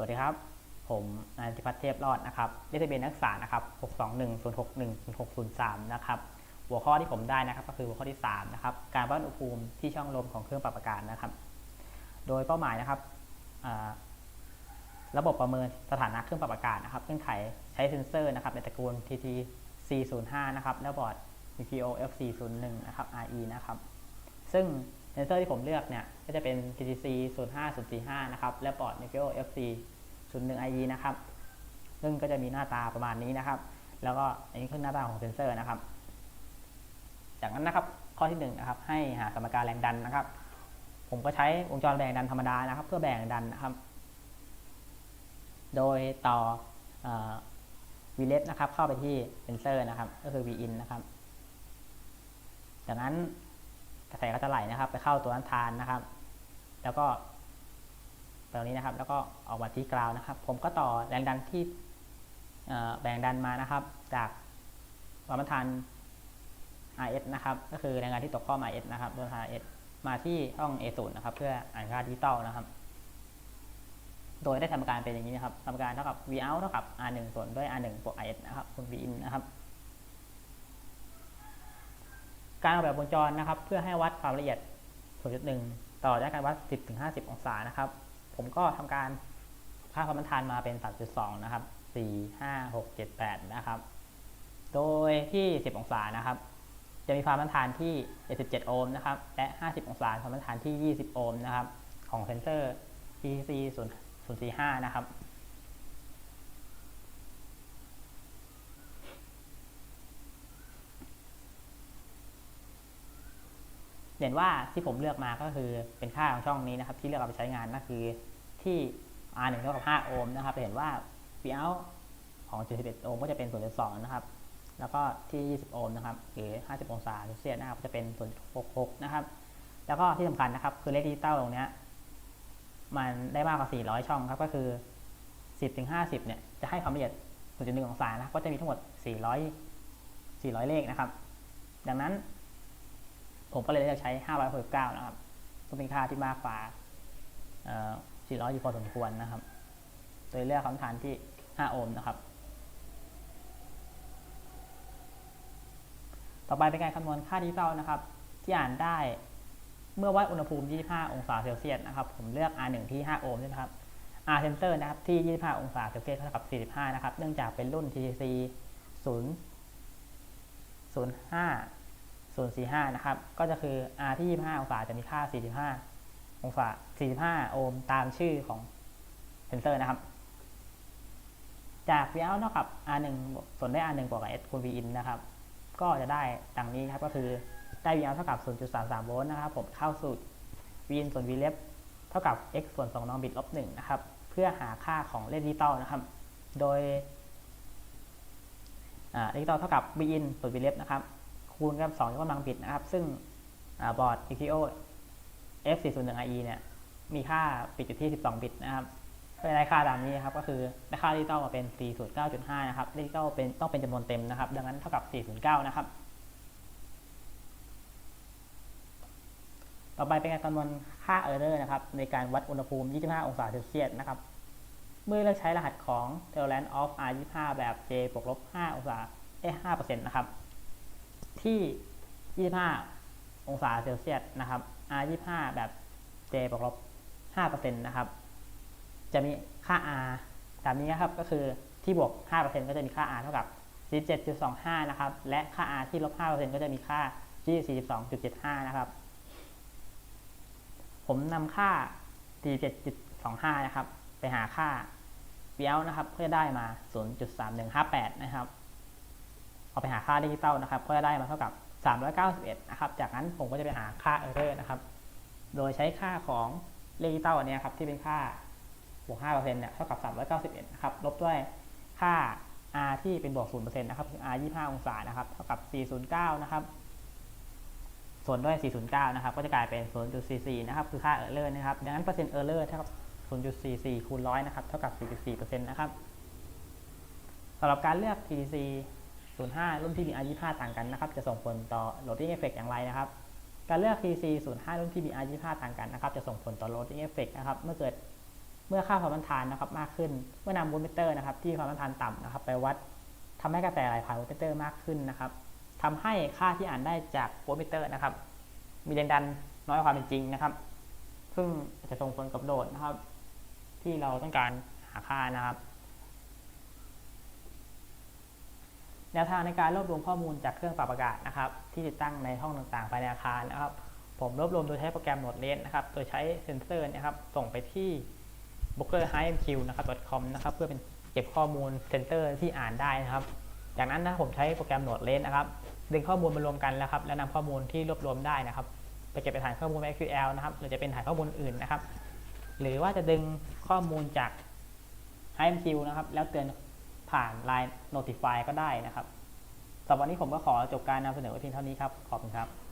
วัสดีครับ ผมนายธิพัฒน์เทพรอดนะครับเลขทะเบียนนักศึกษานะครับ 621-061-603 นะครับ หัวข้อที่ผมได้นะครับ ก็คือหัวข้อที่ 3 นะครับ การวัดอุณหภูมิที่ช่องลมของเครื่องปรับอากาศนะครับ โดยเป้าหมายนะครับ ระบบประเมินสถานะเครื่องปรับอากาศนะครับ เงื่อนไขใช้เซ็นเซอร์นะครับ ในตระกูล TT C05 นะครับ และบอร์ด VPO F401 นะครับ RE นะครับ ซึ่ง เซนเซอร์ที่ผมเลือกเนี่ยก็จะเป็น TTC 05045 นะครับ และบอร์ด Niveo FC 01 IE นะครับ ซึ่งก็จะมีหน้าตาประมาณนี้นะครับ แล้วก็อันนี้คือหน้าตาของเซนเซอร์นะครับ จากนั้นนะครับข้อที่1นงนะครับให้หาสมการแรงดันนะครับ ผมก็ใช้วงจรแรงดันธรรมดานะครับ เพื่อแบ่งดันนะครับ โดยต่อวีเลสนะครับเข้าไปที่เซนเซอร์นะครับ ก็คือ Vin นะครับ จากนั้น กระแสก็จะไหลนะครับ ไปเข้าตัวน้ำทานนะครับ แล้วก็ตรงนี้นะครับ แล้วก็ออกมาที่กราวนะครับ ผมก็ต่อแรงดันที่แบ่งดันมานะครับ จากตัวน้ำทาน RS นะครับ ก็คือแรงงานที่ตกข้อม RS นะครับตัวน้ำทาน RS มาที่ห้อง A0 นะครับ เพื่ออ่านค่าดิจิตอลนะครับ โดยได้ทำการเป็นอย่างนี้นะครับทำการเท่ากับ V out เท่ากับ R1 ส่วนด้วย R1 บวก RS นะครับคูณ V in นะครับ การออกแบบวงจรนะครับ เพื่อให้วัดความละเอียด 0.1 ต่อจากการวัด 10-50 องศานะครับ ผมก็ทำการค่าความต้านทานมาเป็น 3.2 นะครับ 4 5 6 7 8 นะครับ โดยที่ 10 องศานะครับ จะมีความต้านทานที่ 77 โอห์มนะครับ และ 50 องศาความต้านทานที่ 20 โอห์มนะครับ ของเซนเซอร์ PTC 045 นะครับ เห็นว่าที่ผมเลือกมาก็คือเป็นค่าของช่องนี้นะครับ ที่เลือกเอาไปใช้งานนั่นคือที่ R1 เท่ากับ5โอห์มนะครับจะเห็นว่า V out ของ71โอห์มก็จะเป็น0.2นะครับ แล้วก็ที่ 20 โอห์มนะครับหรือ50 องศาเซลเซียสนะครับก็จะเป็น0.66นะครับ แล้วก็ที่สำคัญนะครับคือเลขดิจิตอลตรงนี้มันได้มากกว่า 400 ช่องครับก็คือ 10ถึง50 เนี่ยจะให้ความละเอียด0.1องศานะก็จะมีทั้งหมด 400 400 เลขนะครับ ดังนั้น ผมก็เลยเลือกใช้ 569 นะครับก็เป็นค่าที่มากกว่า400อยู่พอสมควรนะครับ โดยเลือกคำฐานที่ 5 โอห์มนะครับ ต่อไปเป็นการคำนวณค่าดิจิตอลนะครับ ที่อ่านได้เมื่อวัดอุณหภูมิ 25 องศาเซลเซียสนะครับ ผมเลือก R1 ที่ 5 โอห์มใช่ไหมครับ R sensor นะครับที่ 25 องศาเซลเซียสเท่ากับ 45 นะครับ เนื่องจากเป็นรุ่น TTC 0 05 045นะครับ ก็จะคือ R ที่ 25 องศาจะมีค่า 45 องศา 45 โอห์มตามชื่อของเซนเซอร์นะครับ จาก V out เท่ากับ R1 ส่วนได้ R1 บวกกับ S คูณ V in นะครับ ก็จะได้ดังนี้ครับ ก็คือได้ V out เท่ากับ 0.33 โวลต์นะครับ ผมเข้าสูตร V in ส่วน V left เท่ากับ x ส่วน2นองบิตลบ1นะครับ เพื่อหาค่าของเลขดิจิตอลนะครับ โดยเลขดิจิตอลเท่ากับ V in ส่วน V left นะครับ คูณกับ2ยกกำลังบิตนะครับ ซึ่งบอร์ด ETO F401IE เนี่ย มีค่าปิดอยู่ที่ 12 บิตนะครับก็ได้ค่าตามนี้นะครับ ก็คือได้ค่าดิจิตอลมาเป็น 409.5 นะครับดิจิตอลเป็นต้องเป็นจำนวนเต็มนะครับ ดังนั้นเท่ากับ 409 นะครับ ต่อไปเป็นการคำนวณค่า error นะครับ ในการวัดอุณหภูมิ 25 องศาเซลเซียสนะครับ เมื่อเลือกใช้รหัสของ tolerance of R25 แบบ J บวกลบ 5 องศาเอ้5%นะครับ ที่ 25 องศาเซลเซียสนะครับ R25 แบบ J บวกลบ5%นะครับ จะมีค่า R ตามนี้นะครับก็คือที่บวก 5%ก็จะมีค่า R เท่ากับ47.25 นะครับ และค่า R ที่ลบ 5%ก็จะมีค่า42.75 นะครับ ผมนำค่า 47.25 นะครับ ไปหาค่า v out นะครับก็จะได้มา 0.3158 นะครับ เอาไปหาค่าดิจิตอลนะครับ ก็จะได้มาเท่ากับ 391 นะครับ จากนั้นผมก็จะไปหาค่า error นะครับ โดยใช้ค่าของดิจิตอลอันนี้ครับที่เป็นค่าบวก5%เนี่ยเท่ากับ 391 นะครับ ลบด้วยค่า r ที่เป็นบวก0%นะครับคือ r 25 องศานะครับ เท่ากับ 409 นะครับ ส่วนด้วย 409 นะครับ ก็จะกลายเป็น 0.44 นะครับ คือค่า error นะครับ ดังนั้นเปอร์เซ็นต์ error เท่ากับ 0.44 คูณ 100 นะครับ เท่ากับ 4.4%นะครับสำหรับการเลือก TDC 05 รุ่นที่มี R25 ต่างกันนะครับ จะส่งผลต่อ loading effect อย่างไรนะครับ การเลือก TDC 05 รุ่นที่มี R25 ต่างกันนะครับ จะส่งผลต่อ loading effect นะครับ เมื่อเกิดเมื่อค่าความต้านทานนะครับมากขึ้น เมื่อนำโวลต์มิเตอร์นะครับที่ความต้านทานต่ำนะครับ ไปวัดทำให้กระแสไหลผ่านโวลต์มิเตอร์มากขึ้นนะครับทำให้ค่าที่อ่านได้จากโวลต์มิเตอร์นะครับ มีแรงดันน้อยกว่าความเป็นจริงนะครับ ซึ่งจะส่งผลกับโหลดนะครับ ที่เราต้องการหาค่านะครับ แนวทางในการรวบรวมข้อมูลจากเครื่องปรับอากาศนะครับที่ติดตั้งในห้องต่างๆภายในอาคารนะครับ ผมรวบรวมโดยใช้โปรแกรมโหนดเลนนะครับ โดยใช้เซนเซอร์นะครับ ส่งไปที่ b o o k e r h i m q นะครับ .com นะครับเพื่อเป็นเก็บข้อมูลเซนเซอร์ที่อ่านได้นะครับ จากนั้นนะผมใช้โปรแกรมโหนดเลนนะครับดึงข้อมูลมารวมกันแล้วครับแล้วนำข้อมูลที่รวบรวมได้นะครับไปเก็บไปฐานข้อมูล SQL นะครับหรือจะเป็นฐานข้อมูลอื่นนะครับ หรือว่าจะดึงข้อมูลจาก HiMQ นะครับ แล้วเตือน ผ่าน Line Notify ก็ได้นะครับสำหรับวันนี้ผมก็ขอจบการนำเสนอไว้เพียงเท่านี้ครับ ขอบคุณครับ